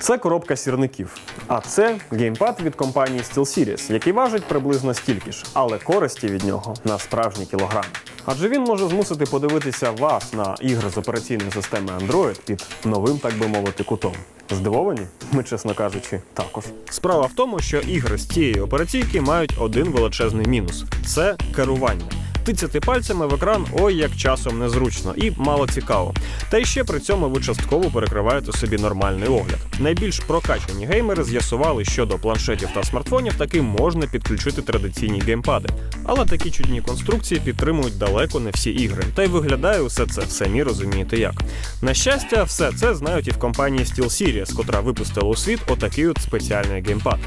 Це коробка сірників. А це геймпад від компанії SteelSeries, який важить приблизно стільки ж, але користі від нього на справжні кілограми. Адже він може змусити подивитися вас на ігри з операційної системи Android під новим, так би мовити, кутом. Здивовані? Ми, чесно кажучи, також. Справа в тому, що ігри з цієї операційки мають один величезний мінус це керування. Тицяти пальцями в екран ой як часом незручно і мало цікаво. Та й ще при цьому ви частково перекриваєте собі нормальний огляд. Найбільш прокачані геймери з'ясували, що до планшетів та смартфонів таки можна підключити традиційні геймпади. Але такі чудні конструкції підтримують далеко не всі ігри. Та й виглядає усе це, самі розумієте як. На щастя, все це знають і в компанії SteelSeries, котра випустила у світ отакий от спеціальний геймпад.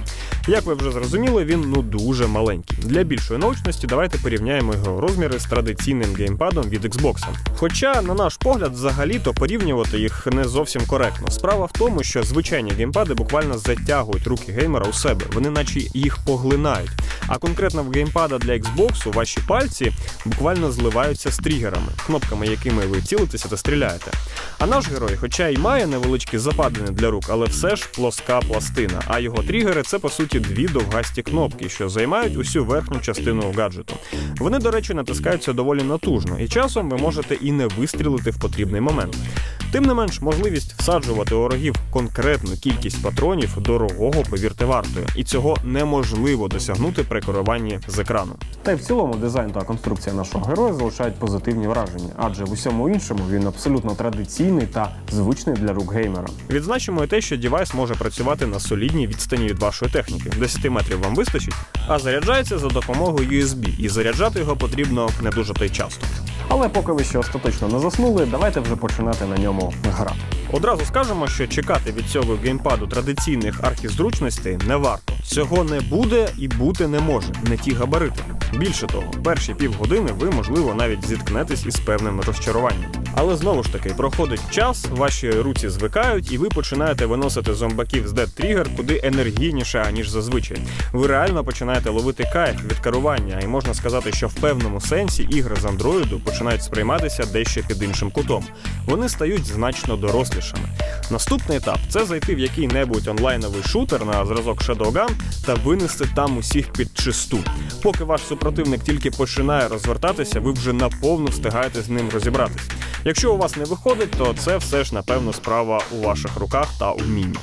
Як ви вже зрозуміли, він ну дуже маленький. Для більшої научності давайте порівняємо його розміри з традиційним геймпадом від Xbox. Хоча, на наш погляд, взагалі-то порівнювати їх не зовсім коректно. Справа в тому, що звичайні геймпади буквально затягують руки геймера у себе, вони наче їх поглинають. А конкретно в геймпада для Xbox ваші пальці буквально зливаються з тригерами, кнопками, якими ви цілитеся та стріляєте. А наш герой, хоча й має невеличкі западини для рук, але все ж плоска пластина. А його тригери це по суті дві довгасті кнопки, що займають усю верхню частину гаджету. Вони, до речі, натискаються доволі натужно, і часом ви можете і не вистрілити в потрібний момент. Тим не менш, можливість всаджувати у ворогів конкретну кількість патронів дорогого, повірте, вартою, і цього неможливо досягнути при керуванні з екрану. Та й в цілому дизайн та конструкція нашого героя залишають позитивні враження, адже в усьому іншому він абсолютно традиційний та звичний для рук геймера. Відзначимо і те, що девайс може працювати на солідній відстані від вашої техніки. 10 метрів вам вистачить, а заряджається за допомогою USB, і заряджати його потрібно не дуже й часто. Але поки ви ще остаточно не заснули, давайте вже починати на ньому грати. Одразу скажемо, що чекати від цього геймпаду традиційних архізручностей не варто. Цього не буде і бути не може, не ті габарити. Більше того, перші півгодини ви, можливо, навіть зіткнетесь із певним розчаруванням. Але знову ж таки, проходить час, ваші руці звикають, і ви починаєте виносити зомбаків з Dead Trigger куди енергійніше, аніж зазвичай. Ви реально починаєте ловити кайф від керування, і можна сказати, що в певному сенсі ігри з андроїду починають сприйматися дещо під іншим кутом. Вони стають значно дорослішими. Наступний етап це зайти в який-небудь онлайновий шутер на зразок Shadowgun та винести там усіх під чисту. Поки ваш супротивник тільки починає розвертатися, ви вже наповну встигаєте з ним розібратись. Якщо у вас не виходить, то це все ж напевно справа у ваших руках та умінні.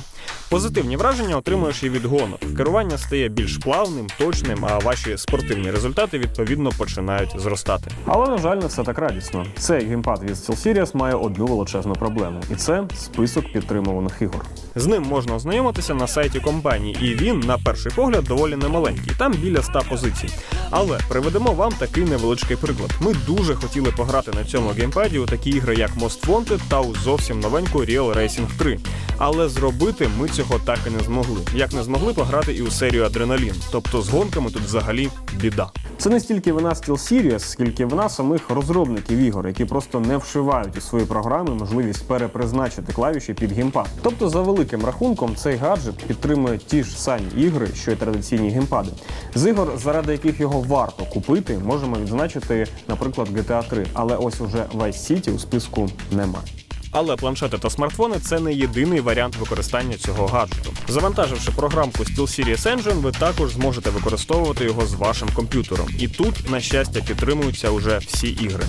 Позитивні враження отримуєш і від гонок. Керування стає більш плавним, точним, а ваші спортивні результати відповідно починають зростати. Але на жаль, не все так радісно. Цей геймпад від SteelSeries має одну величезну проблему, і це список підтримуваних ігор. З ним можна ознайомитися на сайті компанії, і він, на перший погляд, доволі немаленький. Там біля 100 позицій. Але приведемо вам такий невеличкий приклад. Ми дуже хотіли пограти на цьому геймпаді у такі ігри, як Most Wanted та у зовсім новеньку Real Racing 3. Але зробити ми цього так і не змогли. Як не змогли пограти і у серію Адреналін. Тобто з гонками тут взагалі біда. Це не стільки вина SteelSeries, скільки вина самих розробників ігор, які просто не вшивають у свої програми можливість перепризначити клавіші під геймпад. Тобто, за великим рахунком, цей гаджет підтримує ті ж самі ігри, що й традиційні геймпади. З ігор, заради яких його варто купити, можемо відзначити, наприклад, GTA 3, але ось уже Vice City у списку немає. Але планшети та смартфони це не єдиний варіант використання цього гаджету. Завантаживши програмку SteelSeries Engine, ви також зможете використовувати його з вашим комп'ютером. І тут, на щастя, підтримуються уже всі ігри.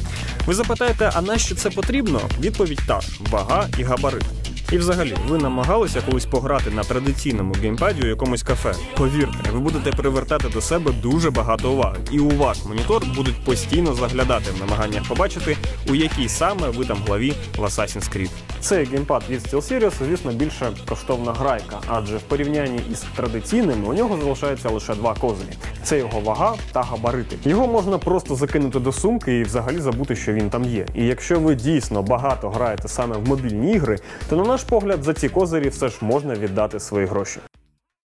Ви запитаєте, а нащо це потрібно? Відповідь та ж вага і габарит. І взагалі, ви намагалися колись пограти на традиційному геймпаді у якомусь кафе. Повірте, ви будете привертати до себе дуже багато уваги, і у ваш монітор будуть постійно заглядати в намаганнях побачити, у якій саме ви там главі в Assassin's Creed. Цей геймпад від SteelSeries, звісно, більше коштовна грайка, адже в порівнянні із традиційними у нього залишається лише два козирі: це його вага та габарити. Його можна просто закинути до сумки і взагалі забути, що він там є. І якщо ви дійсно багато граєте саме в мобільні ігри, то на наш погляд за ці козирі все ж можна віддати свої гроші.